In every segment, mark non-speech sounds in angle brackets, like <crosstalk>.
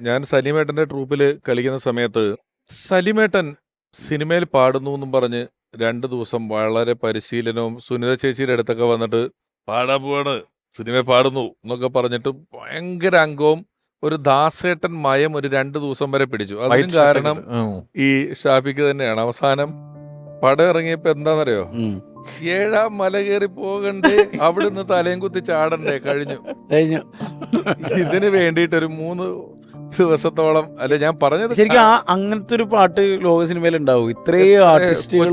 ഞാൻ സലീമേട്ടന്റെ ട്രൂപ്പിൽ കളിക്കുന്ന സമയത്ത് സലിമേട്ടൻ സിനിമയിൽ പാടുന്നു എന്നും പറഞ്ഞ് രണ്ട് ദിവസം വളരെ പരിശീലനവും സുനിത ചേച്ചിയുടെ അടുത്തൊക്കെ വന്നിട്ട് പാടാൻ പോവാണ് സിനിമ പാടുന്നു എന്നൊക്കെ പറഞ്ഞിട്ട് ഭയങ്കര അംഗവും ഒരു ദാസേട്ടൻ മയം ഒരു രണ്ട് ദിവസം വരെ പിടിച്ചു. അതിന് കാരണം. ഈ ഷാഫിക്ക് തന്നെയാണ്. അവസാനം പടം ഇറങ്ങിയപ്പോ എന്താണെന്നറിയോ. ഏഴാം മല കയറി പോകണ്ടേ അവിടുന്ന് തലയും കുത്തി ചാടണ്ടേ കഴിഞ്ഞു. കഴിഞ്ഞു. ഇതിന് വേണ്ടിയിട്ട് ഒരു മൂന്ന് ദിവസത്തോളം. അല്ലെ ഞാൻ പറഞ്ഞത് ശരിക്കും ആ അങ്ങനത്തെ ഒരു പാട്ട് ലോക സിനിമയിൽ ഉണ്ടാവും. ഇത്രയും ആർട്ടിസ്റ്റുകൾ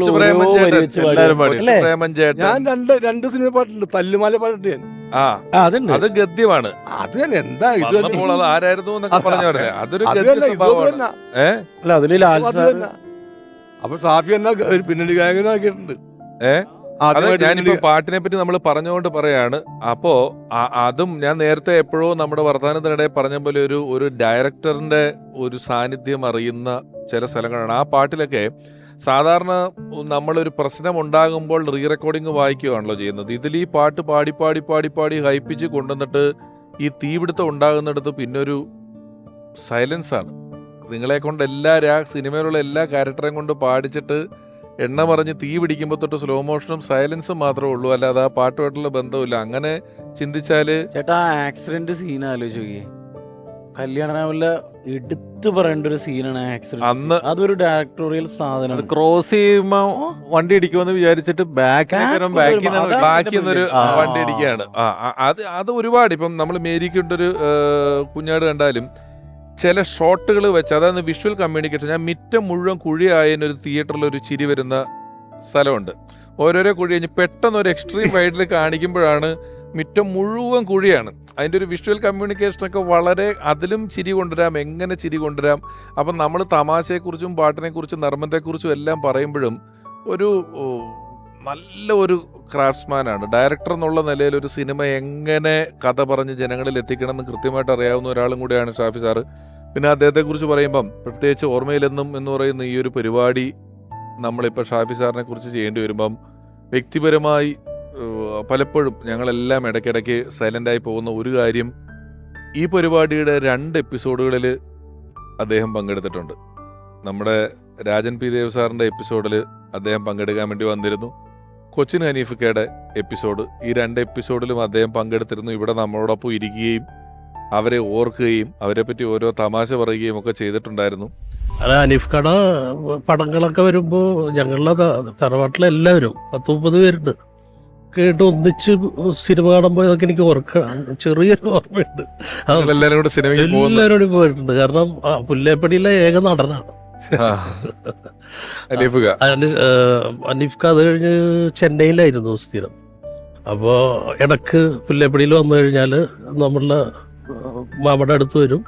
ഞാൻ രണ്ട് രണ്ട് സിനിമ പാട്ടുണ്ട് തല്ലുമാല പാട്ടുണ്ട് ഞാൻ. ആ. ആ, അതുണ്ട്. അത് ഗദ്യമാണ്. അത് തന്നെ. എന്താ ഇത്? അത് ആരായിരുന്നു എന്നൊക്കെ പറഞ്ഞു പറഞ്ഞത് അതൊരു അല്ല അതിൽ ലാൽ അത് സാർ തന്നെ. അപ്പൊ ഷാഫി എന്നാ ഒരു പിന്നണി ഗായകനാക്കിയിട്ടുണ്ട്. ഏ? ഞാനിപ്പോ പാട്ടിനെ പറ്റി നമ്മൾ പറഞ്ഞുകൊണ്ട് പറയാണ്. അപ്പോ അതും ഞാൻ നേരത്തെ എപ്പോഴോ നമ്മുടെ വർത്തമാനത്തിനിടെ പറഞ്ഞ പോലെ ഒരു ഒരു ഡയറക്ടറിന്റെ ഒരു സാന്നിധ്യം അറിയുന്ന ചില സ്ഥലങ്ങളാണ്. ആ പാട്ടിലൊക്കെ സാധാരണ നമ്മളൊരു പ്രശ്നം ഉണ്ടാകുമ്പോൾ റീ റെക്കോർഡിംഗ് വായിക്കുകയാണല്ലോ ചെയ്യുന്നത്. ഇതിൽ ഈ പാട്ട് പാടി പാടി പാടി പാടി ഹൈപ്പിച്ച് കൊണ്ടുവന്നിട്ട് ഈ തീപിടുത്തം ഉണ്ടാകുന്നിടത്ത് പിന്നൊരു ഒരു സൈലൻസ് ആണ് നിങ്ങളെ കൊണ്ട് എല്ലാ സിനിമയിലുള്ള എല്ലാ ക്യാരക്ടറെയും കൊണ്ട് പാടിച്ചിട്ട് എണ്ണ പറഞ്ഞ് തീ പിടിക്കുമ്പോൾ തൊട്ട് സ്ലോ മോഷനും സൈലൻസും മാത്രമേ ഉള്ളൂ. അല്ലാതെ ആ പാട്ടുമായിട്ടുള്ള ബന്ധമില്ല. അങ്ങനെ ചിന്തിച്ചാൽ ചേട്ടാ ആക്സിഡന്റ് സീൻ ആലോചിച്ച് നോക്കിയേ. കല്യാണ രാവിലെ എടുത്തു പറയേണ്ട ഒരു സീനാണ് ആക്സിഡന്റ് അന്ന് അതൊരു ഡയറക്ടോറിയൽ സാധനമാണ് ക്രോസ് ചെയ്യുമ്പോ വണ്ടി ഇടിക്കുമെന്ന് വിചാരിച്ചിട്ട് ബാക്കിൽ ബാക്കിൽ നിന്ന് അതാണ് ബാക്കി ഒരു വണ്ടി ഇടിക്കുകയാണ്. ആ ആ, അത് അത് ഒരുപാട്. ഇപ്പം നമ്മൾ മേരിക്കൊണ്ടൊരു കുഞ്ഞാട് കണ്ടാലും ചില ഷോട്ടുകൾ വെച്ച് അതായത് വിഷ്വൽ കമ്മ്യൂണിക്കേഷൻ ഞാൻ മിറ്റം മുഴുവൻ കുഴിയായതിന് ഒരു തിയേറ്ററിൽ ഒരു ചിരി വരുന്ന സ്ഥലമുണ്ട്. ഓരോരോ കുഴി കഴിഞ്ഞ് പെട്ടെന്ന് ഒരു എക്സ്ട്രീം വൈഡിൽ കാണിക്കുമ്പോഴാണ് മിറ്റം മുഴുവൻ കുഴിയാണ്. അതിന്റെ ഒരു വിഷ്വൽ കമ്മ്യൂണിക്കേഷനൊക്കെ വളരെ അതിലും ചിരി കൊണ്ടുവരാം എങ്ങനെ ചിരി കൊണ്ടുവരാം. അപ്പം നമ്മൾ തമാശയെക്കുറിച്ചും പാട്ടിനെക്കുറിച്ചും നർമ്മത്തെക്കുറിച്ചും എല്ലാം പറയുമ്പോഴും ഒരു നല്ല ഒരു ക്രാഫ്റ്റ്സ്മാനാണ് ഡയറക്ടർ എന്നുള്ള നിലയിൽ ഒരു സിനിമ എങ്ങനെ കഥ പറഞ്ഞ് ജനങ്ങളിൽ എത്തിക്കണം എന്ന് കൃത്യമായിട്ട് അറിയാവുന്ന ഒരാളും കൂടിയാണ് ഷാഫി സാറ്. പിന്നെ അദ്ദേഹത്തെക്കുറിച്ച് പറയുമ്പം പ്രത്യേകിച്ച് ഓർമ്മയിലെന്നും എന്ന് പറയുന്ന ഈ ഒരു പരിപാടി നമ്മളിപ്പോൾ ഷാഫി സാറിനെ കുറിച്ച് ചെയ്യേണ്ടി വരുമ്പം വ്യക്തിപരമായി പലപ്പോഴും ഞങ്ങളെല്ലാം ഇടയ്ക്കിടയ്ക്ക് സൈലന്റായി പോകുന്ന ഒരു കാര്യം ഈ പരിപാടിയുടെ രണ്ട് എപ്പിസോഡുകളിൽ അദ്ദേഹം പങ്കെടുത്തിട്ടുണ്ട്. നമ്മുടെ രാജൻ പി ദേവ് സാറിന്റെ എപ്പിസോഡിൽ അദ്ദേഹം പങ്കെടുക്കാൻ വേണ്ടി വന്നിരുന്നു. കൊച്ചിൻ ഹനീഫിക്കയുടെ എപ്പിസോഡ് ഈ രണ്ട് എപ്പിസോഡിലും അദ്ദേഹം പങ്കെടുത്തിരുന്നു. ഇവിടെ നമ്മളോടൊപ്പം ഇരിക്കുകയും അവരെ ഓർക്കുകയും അവരെ പറ്റി ഓരോ തമാശ പറയുകയും ഒക്കെ ചെയ്തിട്ടുണ്ടായിരുന്നു. അത് അനീഫ് കട പടങ്ങളൊക്കെ വരുമ്പോൾ ഞങ്ങളുടെ തറവാട്ടിലെ എല്ലാവരും പത്ത് മുപ്പത് പേരുണ്ട് കേട്ട് ഒന്നിച്ച് സിനിമ കാണുമ്പോൾ അതൊക്കെ എനിക്ക് ഓർക്ക ചെറിയൊരു ഓർമ്മയുണ്ട്. എല്ലാവരോടും എല്ലാവരോടും പോയിട്ടുണ്ട്. കാരണം പുല്ലേപ്പടിയിലെ ഏക നടനാണ്. അനിഫ് ഹനീഫിക്ക അനീഫ് അനീഫ് ക അത് കഴിഞ്ഞ് ചെന്നൈയിലായിരുന്നു സ്ഥിരം. അപ്പോൾ ഇടയ്ക്ക് പുല്ലേപ്പടിയിൽ വന്നു കഴിഞ്ഞാൽ നമ്മളുടെ മാമയുടെ അടുത്ത് വരും.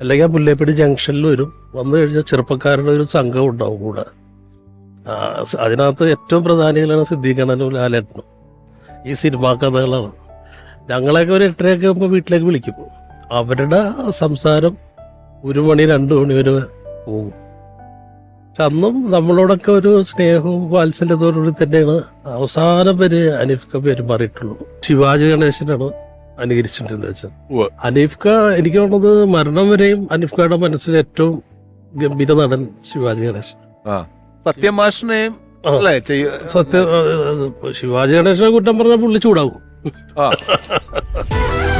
അല്ലെങ്കിൽ ആ പുല്ലേപ്പടി ജംഗ്ഷനിൽ വരും. വന്നു കഴിഞ്ഞാൽ ചെറുപ്പക്കാരുടെ ഒരു സംഘം ഉണ്ടാവും കൂടെ. അതിനകത്ത് ഏറ്റവും പ്രധാനികളാണ് സിദ്ദീഖണനും ലാലേട്ടനും. ഈ സിനിമാ കഥകളാണ്. ഞങ്ങളെയൊക്കെ ഒരു എട്ടരയൊക്കെ ആകുമ്പോൾ വീട്ടിലേക്ക് വിളിക്കും. അവരുടെ സംസാരം ഒരു മണി രണ്ട് മണി വരെ പോകും. പക്ഷെ അന്നും നമ്മളോടൊക്കെ ഒരു സ്നേഹവും വാത്സല്യത്തോടുകൂടി തന്നെയാണ് അവസാനം വരെ അനീഫ്ക പെരുമാറിയിട്ടുള്ളൂ ശിവാജി ഗണേശനാണ് അനുകരിച്ചിട്ടുണ്ടെന്ന് വെച്ചാൽ. അനീഫ്ക എനിക്ക് തോന്നുന്നത് മരണം വരെയും അനീഫ്കയുടെ മനസ്സിൽ ഏറ്റവും ഗംഭീര നടൻ ശിവാജി ഗണേശൻ. സത്യം സത്യം ശിവാജി ഗണേശനെ കുറ്റം പറഞ്ഞാൽ പുള്ളി ചൂടാവും. ആ. <laughs>